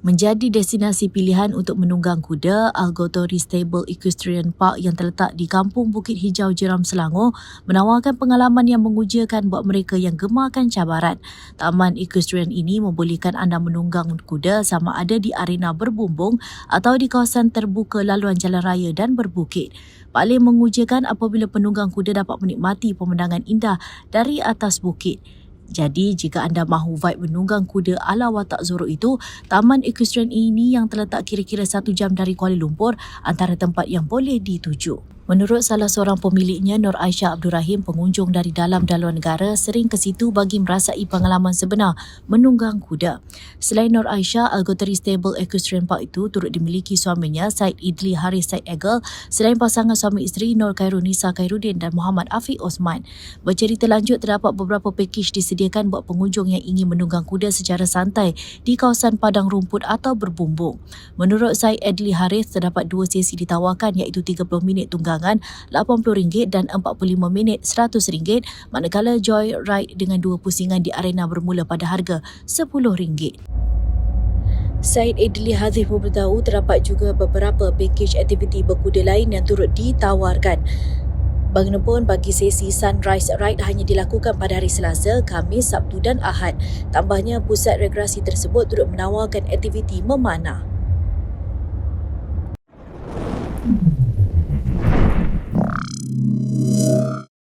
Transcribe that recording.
menjadi destinasi pilihan untuk menunggang kuda, Algotori Stable Equestrian Park yang terletak di Kampung Bukit Hijau Jeram Selangor menawarkan pengalaman yang mengujakan buat mereka yang gemarkan cabaran. Taman equestrian ini membolehkan anda menunggang kuda sama ada di arena berbumbung atau di kawasan terbuka laluan jalan raya dan berbukit. Paling mengujakan apabila penunggang kuda dapat menikmati pemandangan indah dari atas bukit. Jadi, jika anda mahu vibe menunggang kuda ala watak Zoro itu, Taman Equestrian ini yang terletak kira-kira satu jam dari Kuala Lumpur antara tempat yang boleh dituju. Menurut salah seorang pemiliknya, Nur Aisyah Abdul Rahim, pengunjung dari dalam dan luar negara sering ke situ bagi merasai pengalaman sebenar menunggang kuda. Selain Nur Aisyah, Algoteri Stable Equestrian Park itu turut dimiliki suaminya, Said Idli Haris Said Egel, selain pasangan suami isteri Nur Khairunisa Khairuddin dan Muhammad Afiq Osman. Bercerita lanjut, terdapat beberapa pakej disediakan buat pengunjung yang ingin menunggang kuda secara santai di kawasan padang rumput atau berbumbung. Menurut Said Idli Haris, terdapat dua sesi ditawarkan iaitu 30 minit tunggangan RM80 dan 45 minit RM100 manakala Joy Ride dengan dua pusingan di arena bermula pada harga RM10. Said Idli Hazif memberitahu terdapat juga beberapa package aktiviti berkuda lain yang turut ditawarkan. Bagaimanapun bagi sesi Sunrise Ride hanya dilakukan pada hari Selasa, Khamis, Sabtu dan Ahad. Tambahnya pusat rekreasi tersebut turut menawarkan aktiviti memanah. Mm-hmm.